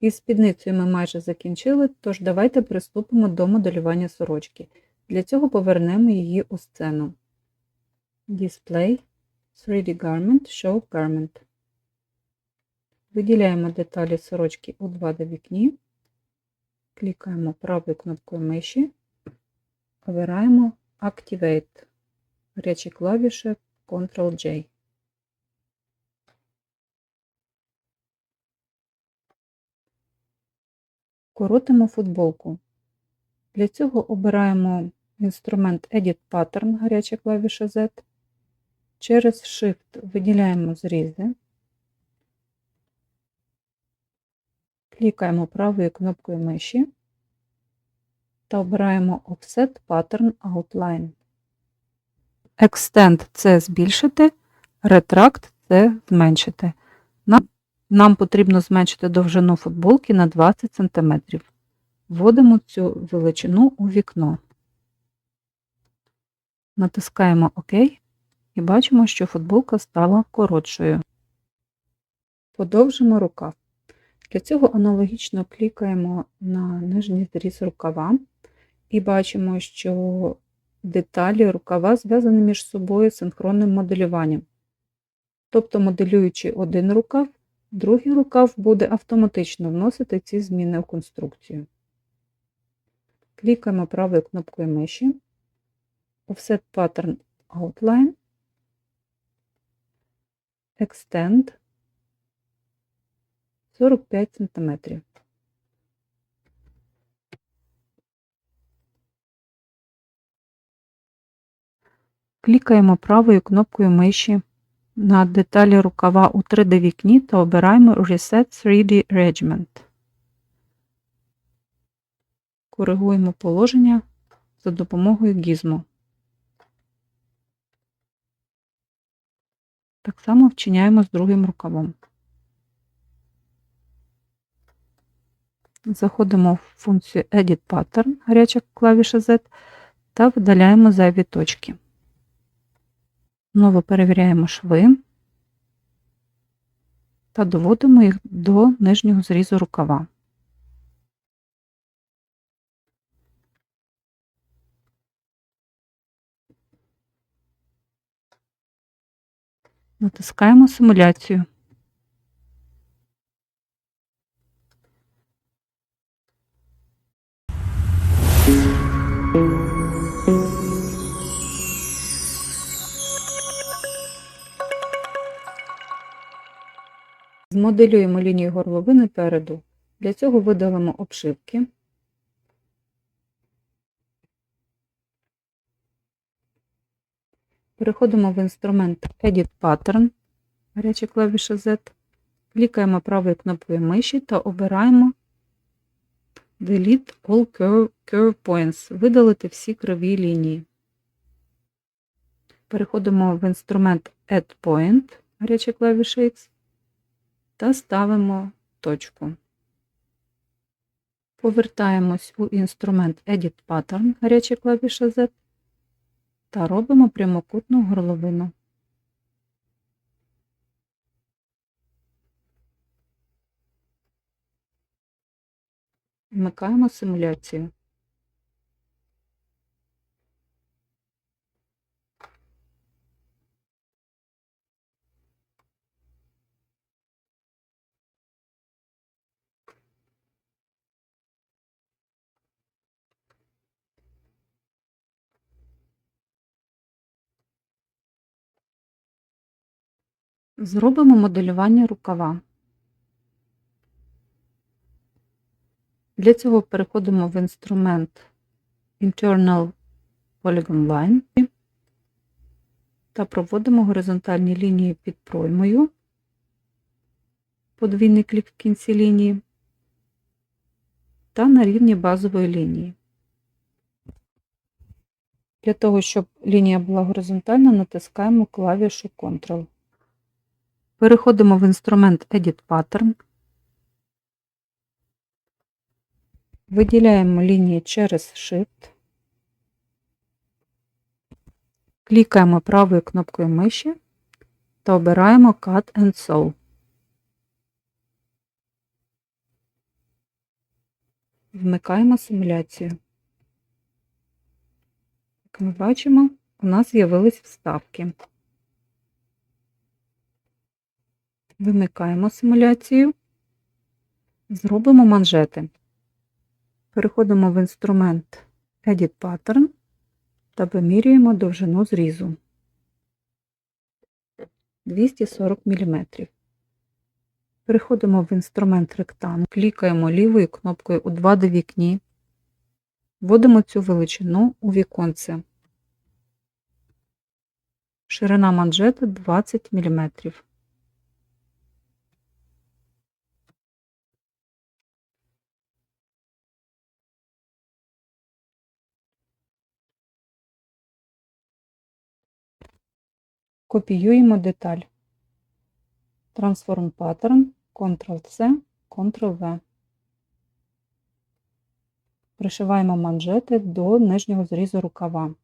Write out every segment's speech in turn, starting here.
Із спідницею ми майже закінчили, тож давайте приступимо до моделювання сорочки. Для цього повернемо її у сцену. Display 3D Garment Show Garment. Виділяємо деталі сорочки у 2D вікні, клікаємо правою кнопкою миші, обираємо Activate, гарячі клавіші Ctrl-J. Коротимо футболку. Для цього обираємо інструмент Edit Pattern, гаряча клавіша Z. Через Shift виділяємо зрізи. Клікаємо правою кнопкою миші та обираємо Offset Pattern Outline. Extend це збільшити, Retract це зменшити. Нам, нам потрібно зменшити довжину футболки на 20 см. Вводимо цю величину у вікно. Натискаємо ОК і бачимо, що футболка стала коротшою. Подовжимо рукав. Для цього аналогічно клікаємо на нижній зріз рукава і бачимо, що деталі рукава зв'язані між собою синхронним моделюванням. Тобто, моделюючи один рукав, другий рукав буде автоматично вносити ці зміни у конструкцію. Клікаємо правою кнопкою миші, Offset Pattern Outline, Extend 45 см. Клікаємо правою кнопкою миші на деталі рукава у 3D вікні та обираємо Reset 3D Regiment. Коригуємо положення за допомогою гізмо. Так само вчиняємо з другим рукавом. Заходимо в функцію Edit Pattern, гаряча клавіша Z, та видаляємо зайві точки. Знову перевіряємо шви та доводимо їх до нижнього зрізу рукава. Натискаємо симуляцію. Змоделюємо лінію горловини переду. Для цього видалимо обшивки. Переходимо в інструмент Edit Pattern, гаряча клавіша Z, клікаємо правою кнопкою миші та обираємо Delete All Curve, curve Points, видалити всі криві лінії. Переходимо в інструмент Add Point, гаряча клавіша X, та ставимо точку. Повертаємось у інструмент Edit Pattern, гаряча клавіша Z, та робимо прямокутну горловину. Вмикаємо симуляцію. Зробимо моделювання рукава. Для цього переходимо в інструмент Internal Polygon Line та проводимо горизонтальні лінії під проймою, подвійний клік в кінці лінії та на рівні базової лінії. Для того, щоб лінія була горизонтальна, натискаємо клавішу Ctrl. Переходимо в інструмент Edit Pattern. Виділяємо лінії через Shift. Клікаємо правою кнопкою миші та обираємо Cut and Sew. Вмикаємо симуляцію. Як ми бачимо, у нас з'явились вставки. Вимикаємо симуляцію, зробимо манжети. Переходимо в інструмент Edit Pattern та вимірюємо довжину зрізу 240 мм. Переходимо в інструмент Rectangle, клікаємо лівою кнопкою у 2D вікні, вводимо цю величину у віконце. Ширина манжету 20 мм. Копіюємо деталь. Transform Pattern, Ctrl-C, Ctrl-V. Пришиваємо манжети до нижнього зрізу рукава.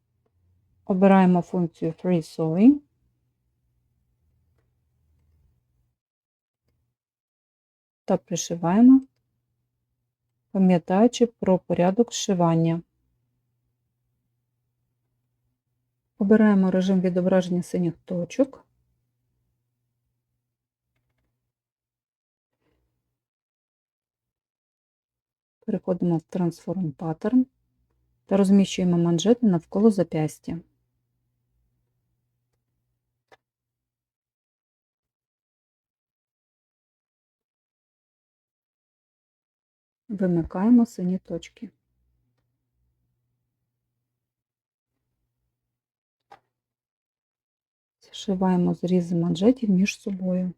Обираємо функцію Free Sewing. Та пришиваємо, пам'ятаючи про порядок зшивання. Обираємо режим відображення синіх точок. Переходимо в Transform Pattern та розміщуємо манжети навколо зап'ястя. Вимикаємо сині точки. Зшиваємо зрізи манжетів між собою.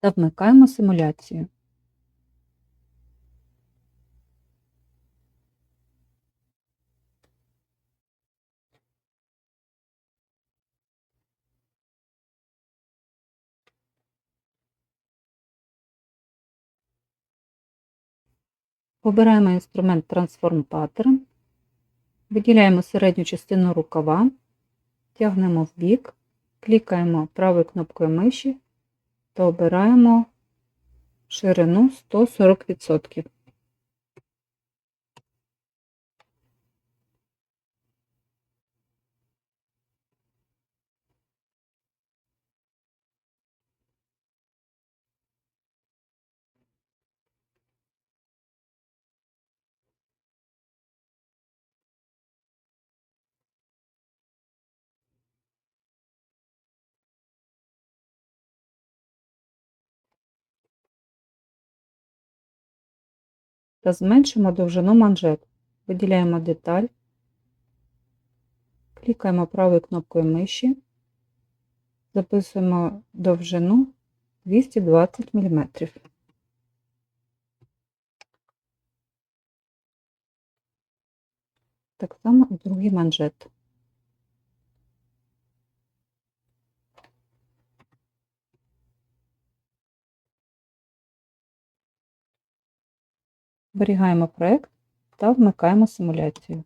Та вмикаємо симуляцію. Обираємо інструмент Transform Pattern, виділяємо середню частину рукава, тягнемо в бік, клікаємо правою кнопкою миші та обираємо ширину 140%. Та зменшимо довжину манжет. Виділяємо деталь, клікаємо правою кнопкою миші, записуємо довжину 220 мм. Так само і другий манжет. Зберігаємо проєкт та вмикаємо симуляцію.